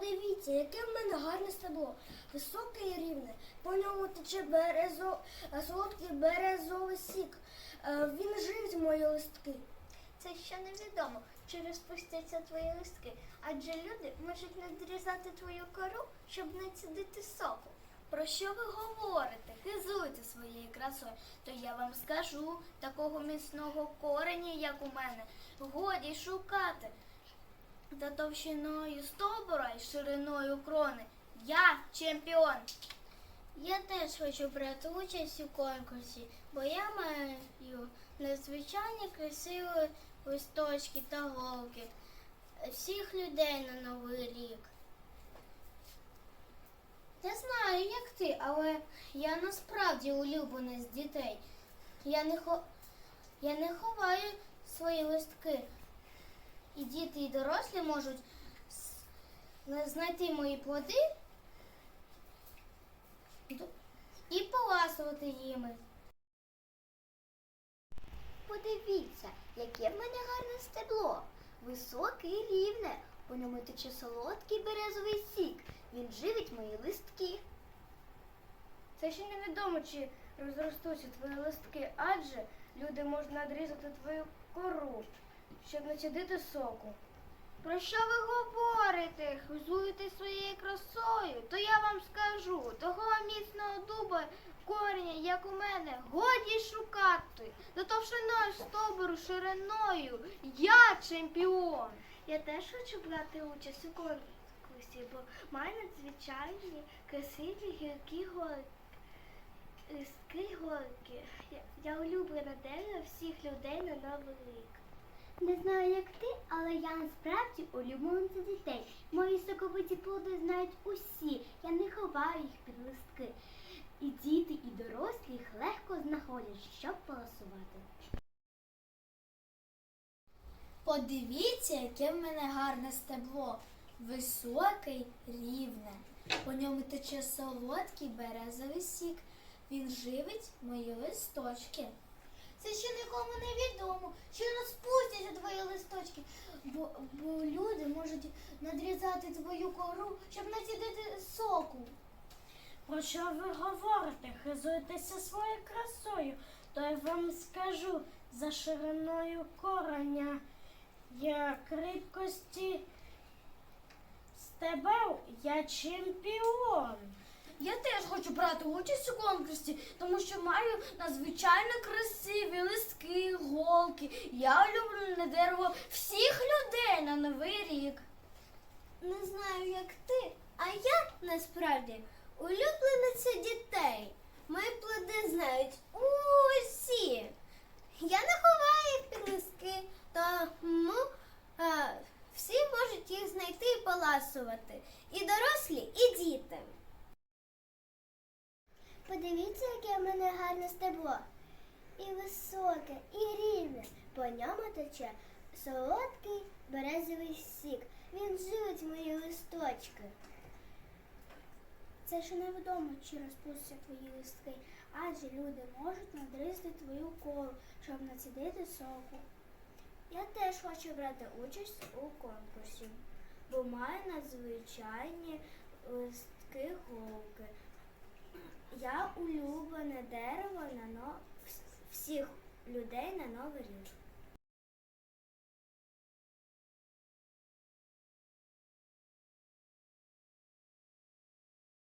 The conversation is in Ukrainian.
Подивіться, яке в мене гарне стебло. Високе і рівне. По ньому тече березо, е, солодкий березовий сік. Е, Він живить мої листки. Це ще невідомо, чи розпустяться твої листки, адже люди можуть надрізати твою кору, щоб не цідити соку. Про що ви говорите? Хизуйте своєю красою, то я вам скажу такого міцного кореня, як у мене, годі шукати. За товщиною стовбура і шириною крони. Я чемпіон. Я теж хочу брати участь у конкурсі, бо я маю надзвичайно красиві листочки та голки всіх людей на новий рік. Не знаю, як ти, але я насправді улюблений з дітей. Я не, хо... я не ховаю свої листки. І діти, і дорослі можуть знайти мої плоди і поласувати їми. Подивіться, яке в мене гарне стебло. Високе і рівне. У ньому тече солодкий березовий сік. Він живить мої листки. Це ще невідомо, чи розростуться твої листки, адже люди можуть надрізати твою кору, щоб не цідити соку. Про що ви говорите? Хизуєте своєю красою? То я вам скажу, того міцного дуба коріння, як у мене, годі шукати. За товщиною стовбуру шириною я чемпіон. Я теж хочу брати участь у конкурсі, бо маю надзвичайні красиві гіркі горки. Листки горки. Я, улюблена дерево всіх людей на новий рік. Як ти, але я насправді улюблениця дітей. Мої соковиті плоди знають усі. Я не ховаю їх під листки. І діти, і дорослі їх легко знаходять, щоб полосувати. Подивіться, яке в мене гарне стебло. Високе рівне. По ньому тече солодкий березовий сік. Він живить мої листочки. Це ще нікому не відомо, що розпустяться твої листочки, бо, бо люди можуть надрізати твою кору, щоб націдити соку. Про що ви говорите? Хизуєтеся своєю красою, то я вам скажу за шириною кореня, як рідкості стебел, я чемпіон. Я теж хочу брати участь у конкурсі, тому що маю надзвичайно красиві листки, голки. Я улюблене дерево всіх людей на новий рік. Не знаю, як ти, а я насправді улюблениця дітей. Мої плоди знають усі. Я не ховаю їх під листки, тому а, всі можуть їх знайти і поласувати. І дорослі, і діти. Подивіться, яке в мене гарне стебло. І високе, і рівне. По ньому тече солодкий березовий сік. Він живить мої листочки. Це ще невідомо, чи розпустяться твої листки, адже люди можуть надрізати твою кору, щоб націдити соку. Я теж хочу брати участь у конкурсі, бо маю надзвичайні листки голки. Я улюблене дерево на но... всіх людей на новий рік.